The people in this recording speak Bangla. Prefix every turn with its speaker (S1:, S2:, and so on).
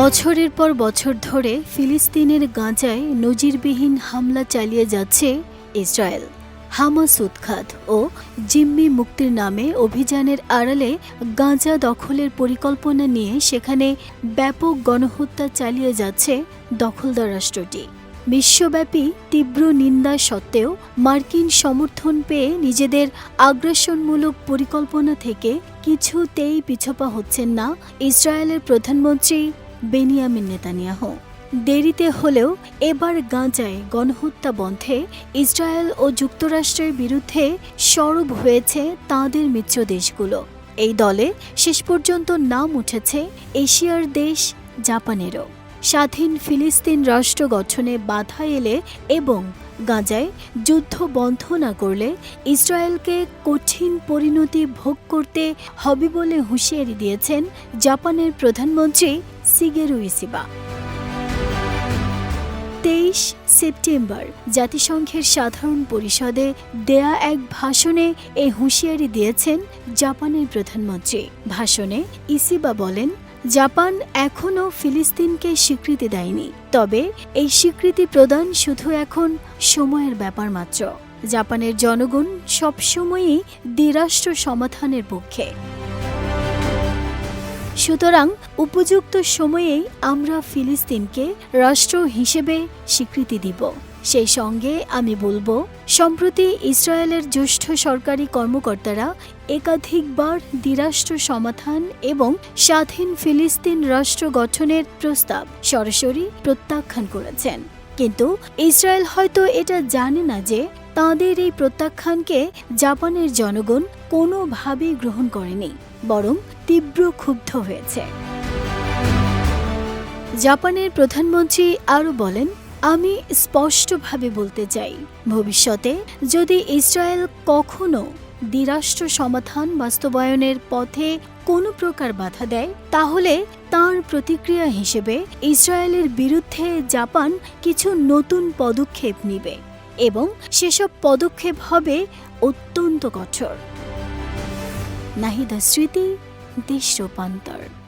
S1: বছরের পর বছর ধরে ফিলিস্তিনের গাঁজায় নজিরবিহীন হামলা চালিয়ে যাচ্ছে ইসরায়েল হামাস উৎখাত ও জিম্মি মুক্তির নামে অভিযানের আড়ালে গাঁজা দখলের পরিকল্পনা নিয়ে সেখানে ব্যাপক গণহত্যা চালিয়ে যাচ্ছে দখলদার রাষ্ট্রটি বিশ্বব্যাপী তীব্র নিন্দা সত্ত্বেও মার্কিন সমর্থন পেয়ে নিজেদের আগ্রাসনমূলক পরিকল্পনা থেকে কিছুতেই পিছপা হচ্ছেন না ইসরায়েলের প্রধানমন্ত্রী বেনিয়ামিন নেতানিয়াহু দেরিতে হলেও এবার গাঁজায় গণহত্যা বন্ধে ইসরায়েল ও যুক্তরাষ্ট্রের বিরুদ্ধে সরব হয়েছে তাদের মিত্র দেশগুলো এই দলে শেষ পর্যন্ত নাম উঠেছে এশিয়ার দেশ জাপানেরও স্বাধীন ফিলিস্তিন রাষ্ট্র গঠনে বাধা এলে এবং গাজায় যুদ্ধ বন্ধ না করলে ইসরায়েলকে কঠিন পরিণতি ভোগ করতে হবে বলে হুঁশিয়ারি দিয়েছেন জাপানের প্রধানমন্ত্রী সিগেরু ইসিবা তেইশ সেপ্টেম্বর জাতিসংঘের সাধারণ পরিষদে দেয়া এক ভাষণে এই হুঁশিয়ারি দিয়েছেন জাপানের প্রধানমন্ত্রী ভাষণে ইসিবা বলেন জাপান এখনও ফিলিস্তিনকে স্বীকৃতি দেয়নি তবে এই স্বীকৃতি প্রদান শুধু এখন সময়ের ব্যাপার মাত্র জাপানের জনগণ সবসময়ই দ্বিরাষ্ট্র সমাধানের পক্ষে সুতরাং উপযুক্ত সময়েই আমরা ফিলিস্তিনকে রাষ্ট্র হিসেবে স্বীকৃতি দিব সেই সঙ্গে আমি বলবো সম্প্রতি ইসরায়েলের জ্যেষ্ঠ সরকারি কর্মকর্তারা একাধিকবার দ্বিরাষ্ট্র সমাধান এবং স্বাধীন ফিলিস্তিন রাষ্ট্র গঠনের প্রস্তাব সরাসরি প্রত্যাখ্যান করেছেন কিন্তু ইসরায়েল হয়তো এটা জানে না যে তাঁদের এই প্রত্যাখ্যানকে জাপানের জনগণ কোনোভাবেই গ্রহণ করেনি বরং তীব্র ক্ষুব্ধ হয়েছে জাপানের প্রধানমন্ত্রী আরও বলেন আমি স্পষ্টভাবে বলতে চাই ভবিষ্যতে যদি ইসরায়েল কখনো দ্বিরাষ্ট্র সমাধান বাস্তবায়নের পথে কোনো প্রকার বাধা দেয় তাহলে তার প্রতিক্রিয়া হিসেবে ইসরায়েলের বিরুদ্ধে জাপান কিছু নতুন পদক্ষেপ নিবে এবং সেসব পদক্ষেপ হবে অত্যন্ত কঠোর নাহিদা স্মৃতি দেশ রূপান্তর